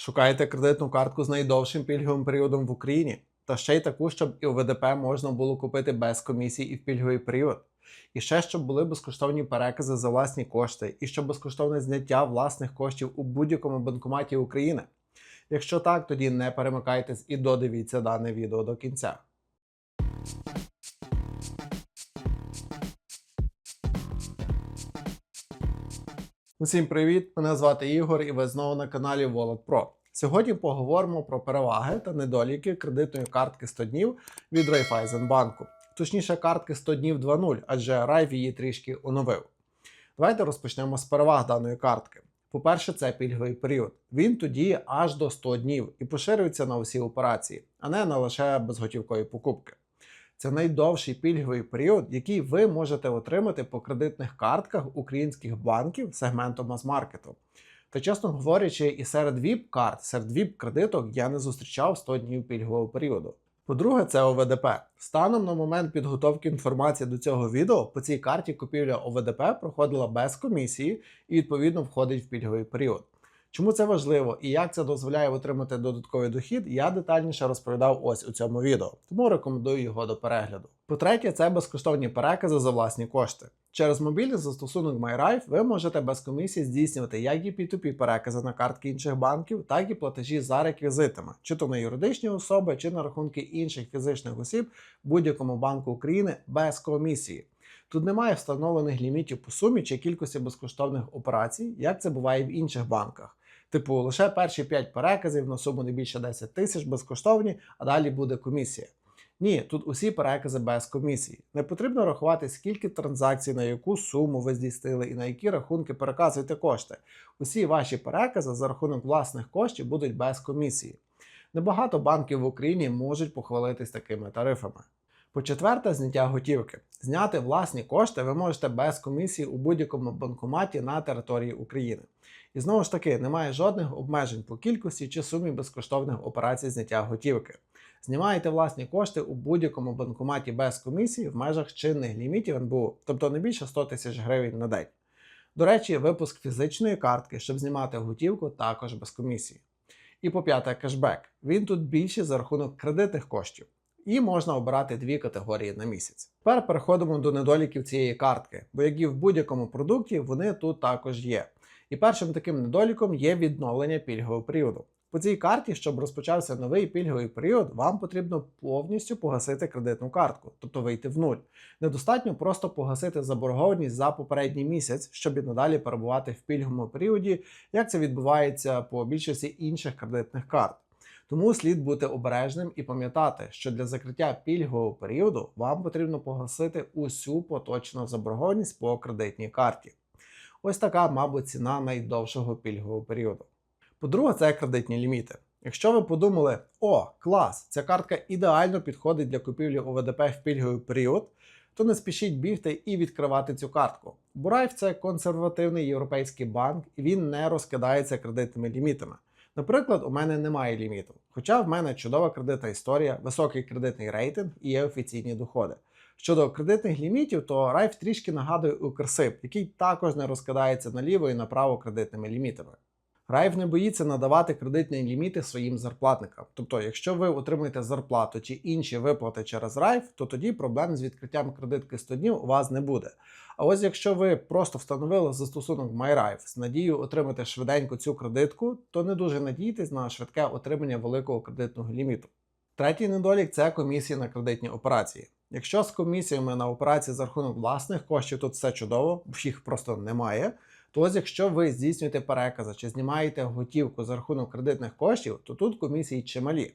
Шукаєте кредитну картку з найдовшим пільговим періодом в Україні, та ще й таку, щоб і у ВДП можна було купити без комісій і в пільговий період. І ще щоб були безкоштовні перекази за власні кошти, і щоб безкоштовне зняття власних коштів у будь-якому банкоматі України. Якщо так, тоді не перемикайтесь і додивіться дане відео до кінця. Усім привіт! Мене звати Ігор, і ви знову на каналі Wallet. Сьогодні поговоримо про переваги та недоліки кредитної картки 100 днів від Райфайзенбанку. Точніше, картки 100 днів 2.0, адже Райф її трішки оновив. Давайте розпочнемо з переваг даної картки. По-перше, це пільговий період. Він тоді аж до 100 днів і поширюється на усі операції, а не на лише безготівкові покупки. Це найдовший пільговий період, який ви можете отримати по кредитних картках українських банків сегменту мас-маркету. Та чесно говорячи, і серед ВІП-карт, серед ВІП-кредиток я не зустрічав 100 днів пільгового періоду. По-друге, це ОВДП. Станом на момент підготовки інформації до цього відео по цій карті купівля ОВДП проходила без комісії і відповідно входить в пільговий період. Чому це важливо і як це дозволяє отримати додатковий дохід, я детальніше розповідав ось у цьому відео, тому рекомендую його до перегляду. По-третє, це безкоштовні перекази за власні кошти. Через мобільний застосунок MyRife ви можете без комісії здійснювати як і P2P перекази на картки інших банків, так і платежі за реквізитами, чи то на юридичні особи, чи на рахунки інших фізичних осіб будь-якому банку України без комісії. Тут немає встановлених лімітів по сумі чи кількості безкоштовних операцій, як це буває в інших банках. Типу, лише перші 5 переказів на суму не більше 10 тисяч безкоштовні, а далі буде комісія. Ні, тут усі перекази без комісії. Не потрібно рахувати, скільки транзакцій, на яку суму ви здійснили і на які рахунки переказуєте кошти. Усі ваші перекази за рахунок власних коштів будуть без комісії. Небагато банків в Україні можуть похвалитись такими тарифами. По-четверте, зняття готівки. Зняти власні кошти ви можете без комісії у будь-якому банкоматі на території України. І знову ж таки, немає жодних обмежень по кількості чи сумі безкоштовних операцій зняття готівки. Знімаєте власні кошти у будь-якому банкоматі без комісії в межах чинних лімітів НБУ, тобто не більше 100 тисяч гривень на день. До речі, випуск фізичної картки, щоб знімати готівку, також без комісії. І по п'яте кешбек. Він тут більший за рахунок кредитних коштів. І можна обирати дві категорії на місяць. Тепер переходимо до недоліків цієї картки, бо як і в будь-якому продукті, вони тут також є. І першим таким недоліком є відновлення пільгового періоду. По цій карті, щоб розпочався новий пільговий період, вам потрібно повністю погасити кредитну картку, тобто вийти в нуль. Недостатньо просто погасити заборгованість за попередній місяць, щоб і надалі перебувати в пільговому періоді, як це відбувається по більшості інших кредитних карт. Тому слід бути обережним і пам'ятати, що для закриття пільгового періоду вам потрібно погасити усю поточну заборгованість по кредитній карті. Ось така, мабуть, ціна найдовшого пільгового періоду. По-друге, це кредитні ліміти. Якщо ви подумали, о, клас, ця картка ідеально підходить для купівлі ОВДП в пільговий період, то не спішіть бігти і відкривати цю картку. Бурайф це консервативний європейський банк, і він не розкидається кредитними лімітами. Наприклад, у мене немає ліміту, хоча в мене чудова кредитна історія, високий кредитний рейтинг і є офіційні доходи. Щодо кредитних лімітів, то Райф трішки нагадує Укрсип, який також не розкидається наліво і направо кредитними лімітами. Райф не боїться надавати кредитні ліміти своїм зарплатникам. Тобто, якщо ви отримуєте зарплату чи інші виплати через Райф, то тоді проблем з відкриттям кредитки 100 днів у вас не буде. А ось якщо ви просто встановили застосунок MyRife з надією отримати швиденько цю кредитку, то не дуже надійтесь на швидке отримання великого кредитного ліміту. Третій недолік це комісії на кредитні операції. Якщо з комісіями на операції за рахунок власних коштів тут все чудово, їх просто немає. То ось якщо ви здійснюєте перекази чи знімаєте готівку за рахунок кредитних коштів, то тут комісії чималі.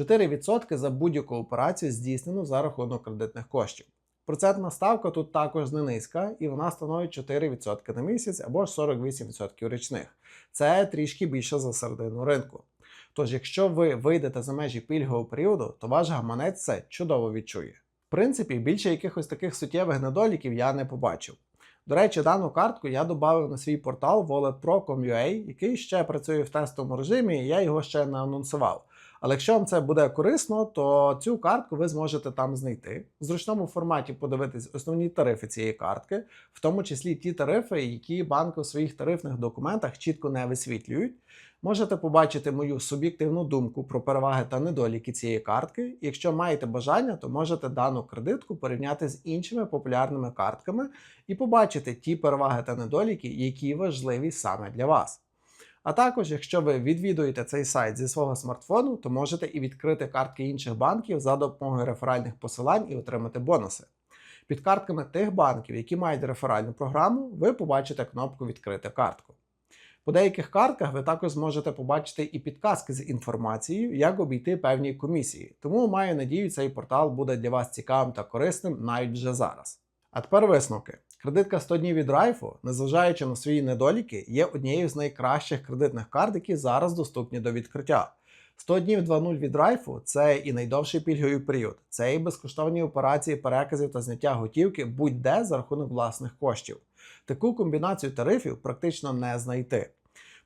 4% за будь-яку операцію здійснено за рахунок кредитних коштів. Процентна ставка тут також не низька, і вона становить 4% на місяць або ж 48% річних. Це трішки більше за середину ринку. Тож, якщо ви вийдете за межі пільгового періоду, то ваш гаманець це чудово відчує. Принципі, більше якихось таких суттєвих недоліків я не побачив. До речі, дану картку я додав на свій портал walletpro.com.ua, який ще працює в тестовому режимі, і я його ще не анонсував. Але якщо вам це буде корисно, то цю картку ви зможете там знайти. В зручному форматі подивитись основні тарифи цієї картки, в тому числі ті тарифи, які банки у своїх тарифних документах чітко не висвітлюють. Можете побачити мою суб'єктивну думку про переваги та недоліки цієї картки. Якщо маєте бажання, то можете дану кредитку порівняти з іншими популярними картками і побачити ті переваги та недоліки, які важливі саме для вас. А також, якщо ви відвідуєте цей сайт зі свого смартфону, то можете і відкрити картки інших банків за допомогою реферальних посилань і отримати бонуси. Під картками тих банків, які мають реферальну програму, ви побачите кнопку Відкрити картку. По деяких картках ви також зможете побачити і підказки з інформацією, як обійти певні комісії. Тому маю надію, цей портал буде для вас цікавим та корисним навіть вже зараз. А тепер висновки. Кредитка 100 днів від Райфу, незважаючи на свої недоліки, є однією з найкращих кредитних карт, які зараз доступні до відкриття. 100 днів 2.0 від Райфу це і найдовший пільговий період, це і безкоштовні операції переказів та зняття готівки будь-де за рахунок власних коштів. Таку комбінацію тарифів практично не знайти.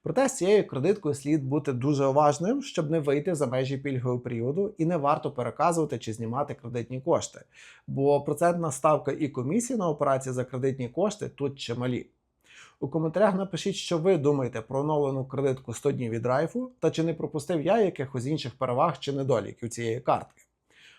Проте з цією кредиткою слід бути дуже уважним, щоб не вийти за межі пільгового періоду і не варто переказувати чи знімати кредитні кошти, бо процентна ставка і комісія на операції за кредитні кошти тут чималі. У коментарях напишіть, що ви думаєте про оновлену кредитку 100 днів від Райфу та чи не пропустив я якихось інших переваг чи недоліків цієї картки.